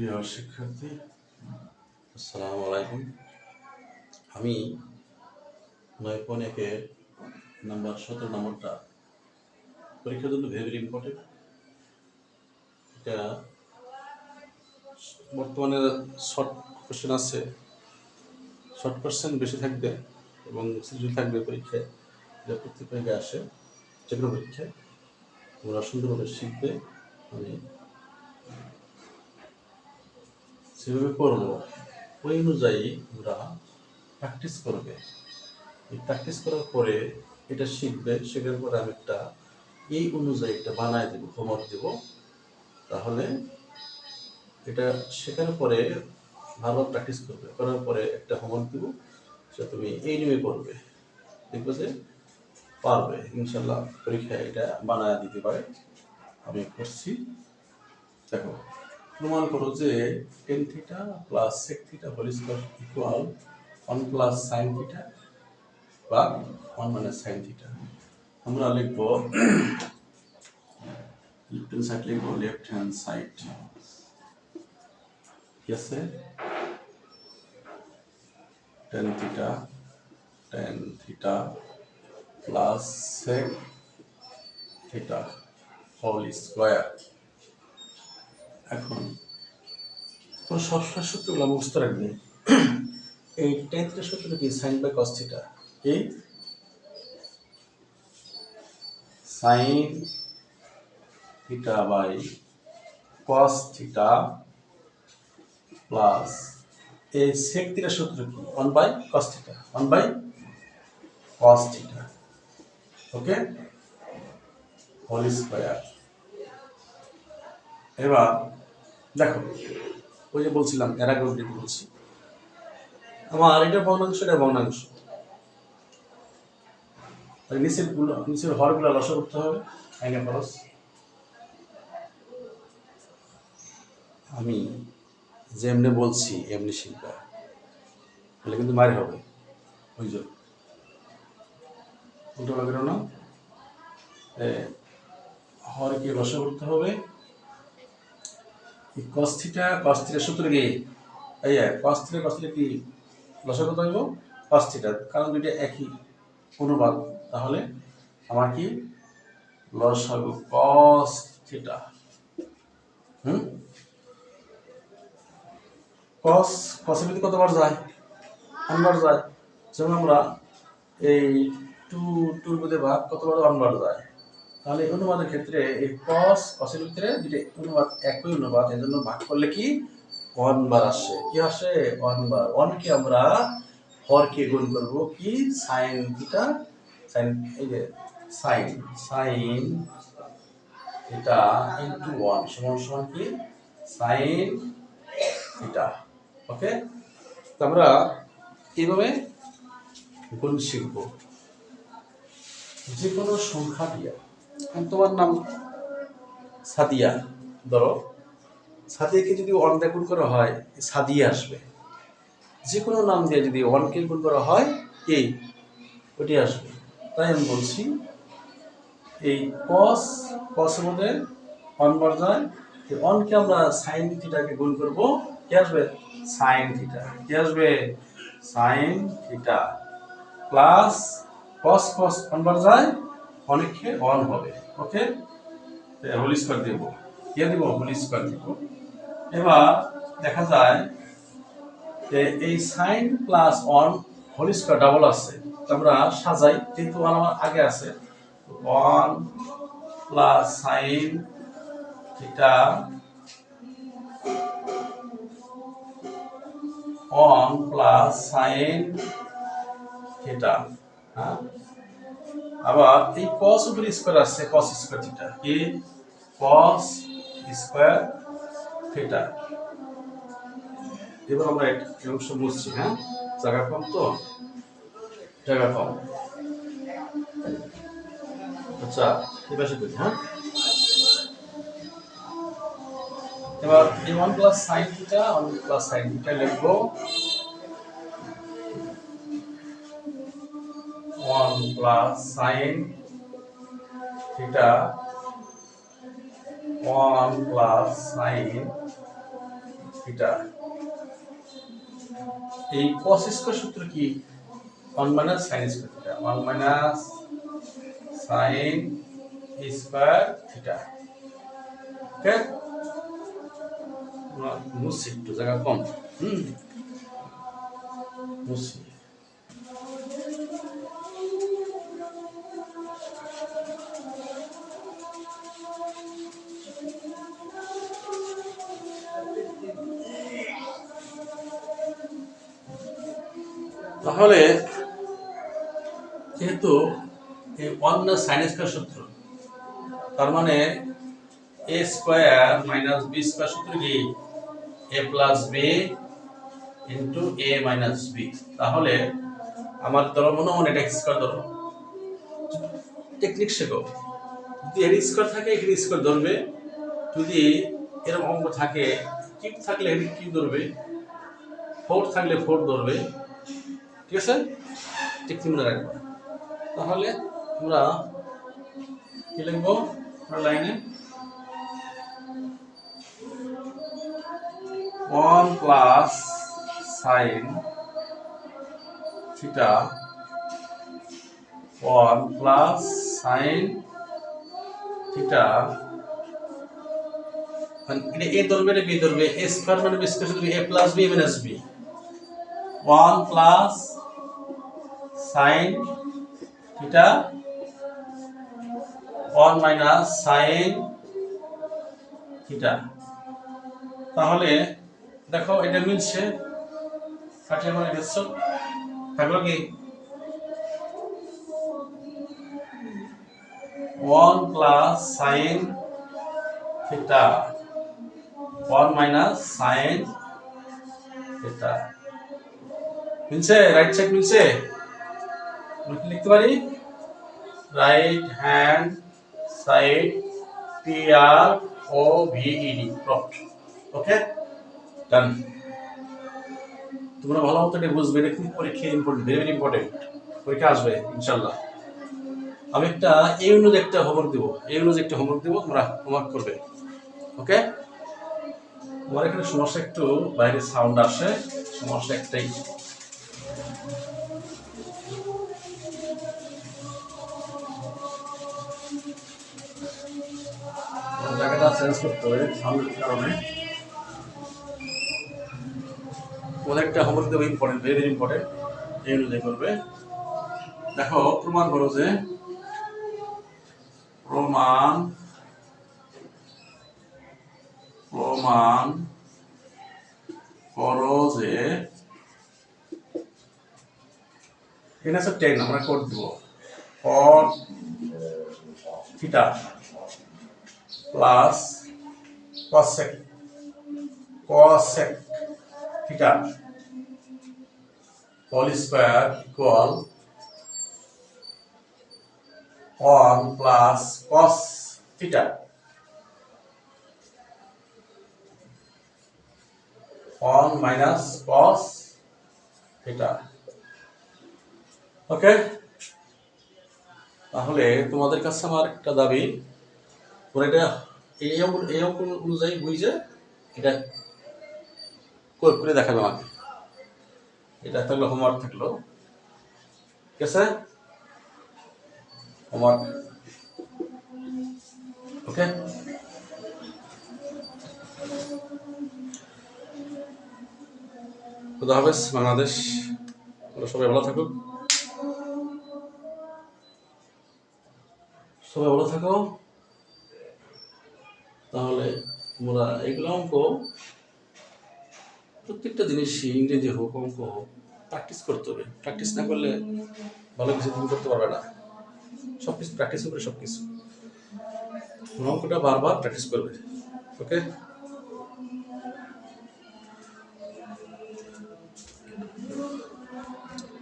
প্রিয় শিক্ষার্থী, আসসালামু আলাইকুম। আমি নয় পয়েন্ট একের নাম্বার সতেরো নম্বরটা পরীক্ষার জন্য ভেরি ইম্পর্টেন্ট এটা বর্তমানে শর্ট কোশ্চেন আছে। শর্ট কোশ্চেন বেশি থাকবে এবং সৃজনশীল থাকবে পরীক্ষায়। এটা প্রত্যেক পরীক্ষায় আসে যে কোনো পরীক্ষায়। তোমরা সুন্দরভাবে শিখবে। আমি যেভাবে করব। ওই অনুযায়ী ওরা প্র্যাকটিস করবে। এই প্র্যাকটিস করার পরে এটা শিখবে, শেখার পরে আমি একটা এই অনুযায়ী একটা বানায় দেবো হোমওয়ার্ক দেব। তাহলে এটা শেখার পরে ভালো প্র্যাকটিস করবে। করার পরে একটা হোমওয়ার্ক দেব, সেটা তুমি এই নিয়ে করবে। দেখবে যে পারবে। ইনশাল্লাহ পরীক্ষায় এটা বানায় দিতে পারে। আমি করছি। দেখো। প্রমাণ করো যে tan theta plus sec theta whole square equal one plus sine theta বা ওয়ান মাইনাস সাইন থিটা আমরা লিখব লেফট হ্যান্ড সাইড লিখব লেফট হ্যান্ড সাইড কি আছে? Tan theta tan theta plus sec theta whole square এখন। তোর সবসময় সূত্রগুলো মুখস্থ রাখবে। এই টেন্থের সূত্র কি সাইন বাই কস থিটা কি? Sine theta by cos theta plus এই সেক থিটার সূত্র কি? One by cos theta one by cos theta okay whole square এবার দেখো, ওই যে বলছিলাম, এর আগে বলছি। আমার এটা ভগ্নাংশ এটা ভগ্নাংশ নিচেরগুলো, নিচের হরগুলো লস করতে হবে আইনে খরচ আমি যেমনি বলছি, এমনি শিখবা। তাহলে কিন্তু মারি হবে। ওই জন্য উল্টো লাগল না। হরকে লস করতে হবে। কস থিটা কস থিটা সূত্র কি? এই কস থিটা কস থিটা কি? লসা কত হইব কস থিটা কারণ দুইটা একই অনুবাদ তাহলে আমার কি? লস হবে কস থিটা হুম কস কসের ভিতরে কতবার যায়? অনবার যায়। যেমন আমরা এই টু টুর মধ্যে ভাগ কতবার অনবার যায়? তাহলে অনুবাদের ক্ষেত্রে এই কস কসের ভিতরে দুটো অনুবাদ একই অনুবাদ এর জন্য ভাগ করলে কি? ওয়ান বার আসে। কি আসে? ওয়ান বার ওয়ানকে আমরা হরকে গুণ করব কি? সাইন থিটা সাইন এই যে sine sine theta into one সমান সমান কি? সাইন থিটা ওকে তো আমরা এইভাবে গুণ শিখব। যে কোনো সংখ্যা দিয়া। তোমার নাম? সাদিয়া। ধরো। সাদিয়াকে যদি ওয়ান দিয়ে গুণ করা হয় সাদিয়া আসবে। যে কোনো নাম দিয়ে যদি ওয়ানকে গুণ করা হয় এই ওটি আসবে। তাই আমি বলছি, এই কস কসের মধ্যে বার যায়। এই ওয়ানকে আমরা সাইন থিটাকে গুণ করব। কি আসবে? সাইন থিটা কি আসবে? Sine theta plus cos cos one বার অনেককে অন হবে। ওকে? হোল স্কোয়ার দেব। কে দেব? হোল স্কোয়ার দেব। এবার দেখা যায় যে এই sine plus one whole square double আছে। আমরা সাজাই ওয়ান আমার আগে আছে। One plus sine theta one plus sine theta হ্যাঁ? আবার এই cos উপর স্কয়ার আছে, cos স্কয়ার থিটা কি? cos স্কয়ার থিটা এবার আমরা একটা অংশ বুঝছি হ্যাঁ? জায়গা কম তো? জায়গা কম। আচ্ছা এবার করি হ্যাঁ? এবার এই one plus sine theta one plus sine theta লিখব। Plus sine theta one plus sine theta. এই cos স্কয়ার সূত্র কি? 1 minus sin square theta 1 minus sin square theta okay মুসি একটু জায়গা কম। হুম। মুসি তাহলে যেহেতু এই অন্য সাইন স্কয়ার সূত্র, তার মানে A square minus B square সূত্র কি? A plus B into A minus B. তাহলে আমার ধরো, মনে মনে এটা স্কোয়ার ধরো। টেকনিক শেখো। যদি এর স্কয়ার থাকে, এখানে স্কয়ার ধরবে। যদি এরকম অঙ্ক থাকে কিউব থাকলে এখানে কিউব ধরবে। ফোর থাকলে ফোর ধরবে। ঠিক আছে? ঠিক মনে রাখব। তাহলে আমরা কি লিখব? লাইনে one plus sine theta one plus sine theta এটা এ ধরবে বি ধরবে? এ স্কয়ার মানে B, square A plus B minus B one plus sine theta one minus sine theta তাহলে দেখো এটা মিলছে কাটিয়ে মানে দেখছ থাকল কি? One plus sine theta one minus sine theta মিলছে? রাইট সাইড মিলছে? লিখতে পারি। Right hand side P R O V E D প্রট okay done তোমরা ভালো মতো এটা বুঝবে, এটা কিন্তু পরীক্ষা ইম্পর্টেন্ট ভেরি ভেরি ইম্পর্টেন্ট পরীক্ষা আসবে ইনশাল্লাহ আমি একটা এই অনুযায়ী একটা হোমওয়ার্ক দেবো। এই অনুযায়ী একটা হোমওয়ার্ক দেবো, তোমরা হোমওয়ার্ক করবে। ওকে আমার এখানে সমস্যা একটু বাইরে সাউন্ড আসে, সমস্যা একটাই। চেঞ্জ করতে হবে সাউন্ডের কারণে একটা হোমওয়ার্ক দেবো ইম্পর্টেন্ট ভেরি ইম্পর্টেন্ট এই অনুযায়ী করবে। দেখো, প্রমাণ করো যে প্রমাণ প্রমাণ করো যে এখানে আছে টেন আমরা কোড দিব। For theta plus cosec cosec theta whole square equal one plus cos theta one minus cos theta okay তাহলে তোমাদের কাছে আমার একটা দাবি। তোমরা এটা এই এই অনুযায়ী বুঝে এটা করে করে দেখাবে আমাকে। এটা থাকল হোমওয়ার্ক থাকল। ঠিক আছে? হোমওয়ার্ক ওকে খুদা হাফেজ, বাংলাদেশ। সবাই ভালো থাকুক সবাই ভালো থাকো। তাহলে তোমরা এগুলো অঙ্ক প্রত্যেকটা জিনিস ইংরেজি হোক, অঙ্ক হোক প্র্যাকটিস করতে হবে। প্র্যাকটিস না করলে ভালো কিছু তুমি করতে পারবে না। সব কিছু প্র্যাকটিস করে সব কিছু অঙ্কটা বারবার প্র্যাকটিস করবে ওকে